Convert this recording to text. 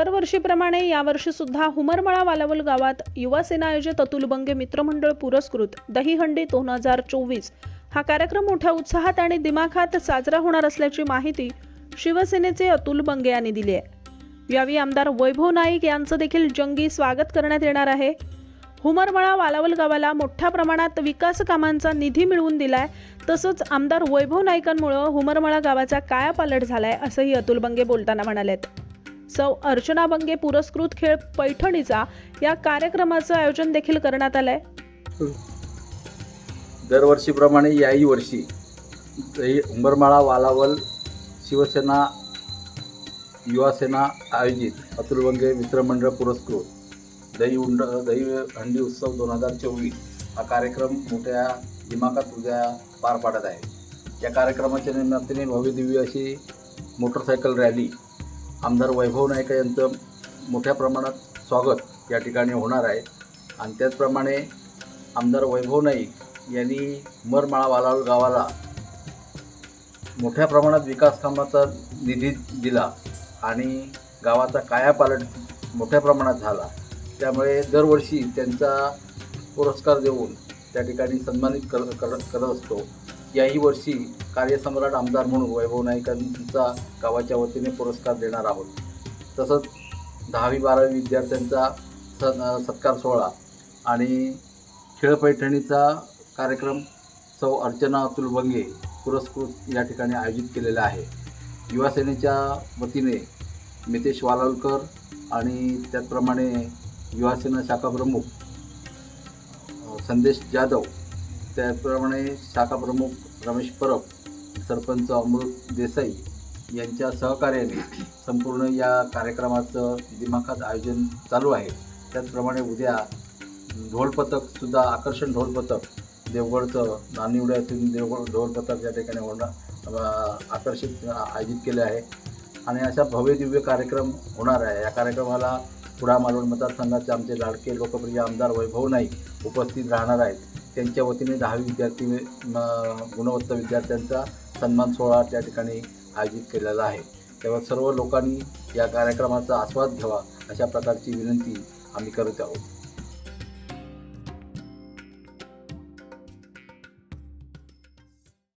दरवर्षीप्रमाणे यावर्षी सुद्धा हुमरमळा वालावल गावात युवासेना आयोजित अतुल बंगे मित्रमंडळ पुरस्कृत दहीहंडी दोन हजार चोवीस. हा कार्यक्रम मोठ्या उत्साहात आणि दिमाखात साजरा होणार असल्याची माहिती शिवसेनेचे अतुल बंगे यांनी दिली आहे. यावेळी आमदार वैभव नाईक यांचं देखील जंगी स्वागत करण्यात येणार आहे. हुमरमळा वालावल गावाला मोठ्या प्रमाणात विकास कामांचा निधी मिळवून दिलाय. तसंच आमदार वैभव नाईकांमुळं हुमरमळा गावाचा कायापालट झालाय असंही अतुल बंगे बोलताना म्हणालेत. सौ अर्चना बंगे पुरस्कृत खेळ पैठणीचा या कार्यक्रमाचं आयोजन देखील करण्यात आलंय. दरवर्षीप्रमाणे याही वर्षी दही उंबरमाळा वालावल शिवसेना युवासेना आयोजित अतुल बंगे मित्रमंडळ पुरस्कृत दही उंड दही हंडी उत्सव दोन हजार चोवीस हा कार्यक्रम मोठ्या दिमागात उद्या पार पाडत आहे. या कार्यक्रमाच्या निमित्ताने भव्यदिव्य अशी मोटरसायकल रॅली आमदार वैभव नाईक यांचं मोठ्या प्रमाणात स्वागत या ठिकाणी होणार आहे. आणि त्याचप्रमाणे आमदार वैभव नाईक यांनी मरमाळावालाल गावाला मोठ्या प्रमाणात विकास कामाचा निधी दिला आणि गावाचा कायापालट मोठ्या प्रमाणात झाला. त्यामुळे दरवर्षी त्यांचा पुरस्कार देऊन त्या ठिकाणी सन्मानित कर कर करत असतो. याही वर्षी कार्यसम्राट आमदार म्हणून वैभव नाईकांचा गावाच्या वतीने पुरस्कार देणार आहोत. तसंच दहावी बारावी विद्यार्थ्यांचा स सत्कार सोहळा आणि खेळपैठणीचा कार्यक्रम सौ अर्चना अतुल बंगे पुरस्कृत या ठिकाणी आयोजित केलेला आहे. युवासेनेच्या वतीने मितेश वालालकर आणि त्याचप्रमाणे युवासेना शाखा प्रमुख संदेश जाधव त्याचप्रमाणे शाखा प्रमुख रमेश परब सरपंच अमृत देसाई यांच्या सहकार्याने संपूर्ण या कार्यक्रमाचं दिमाखात आयोजन चालू आहे. त्याचप्रमाणे उद्या ढोलपथकसुद्धा आकर्षण ढोलपथक देवगडचं नानिवड्यातून देवगड ढोलपथक या ठिकाणी होणार आकर्षित आयोजित केले आहे. आणि अशा भव्य दिव्य कार्यक्रम होणार आहे. या कार्यक्रमाला पुढा मालवण मतदारसंघाचे आमचे लाडके लोकप्रिय आमदार वैभव नाईक उपस्थित राहणार आहेत. त्यांच्या वतीने दहावी विद्यार्थी गुणवत्ता विद्यार्थ्यांचा सन्मान सोहळा त्या ठिकाणी आयोजित केलेला आहे. तेव्हा सर्व लोकांनी या कार्यक्रमाचा आस्वाद घ्यावा अशा प्रकारची विनंती आम्ही करत आहोत.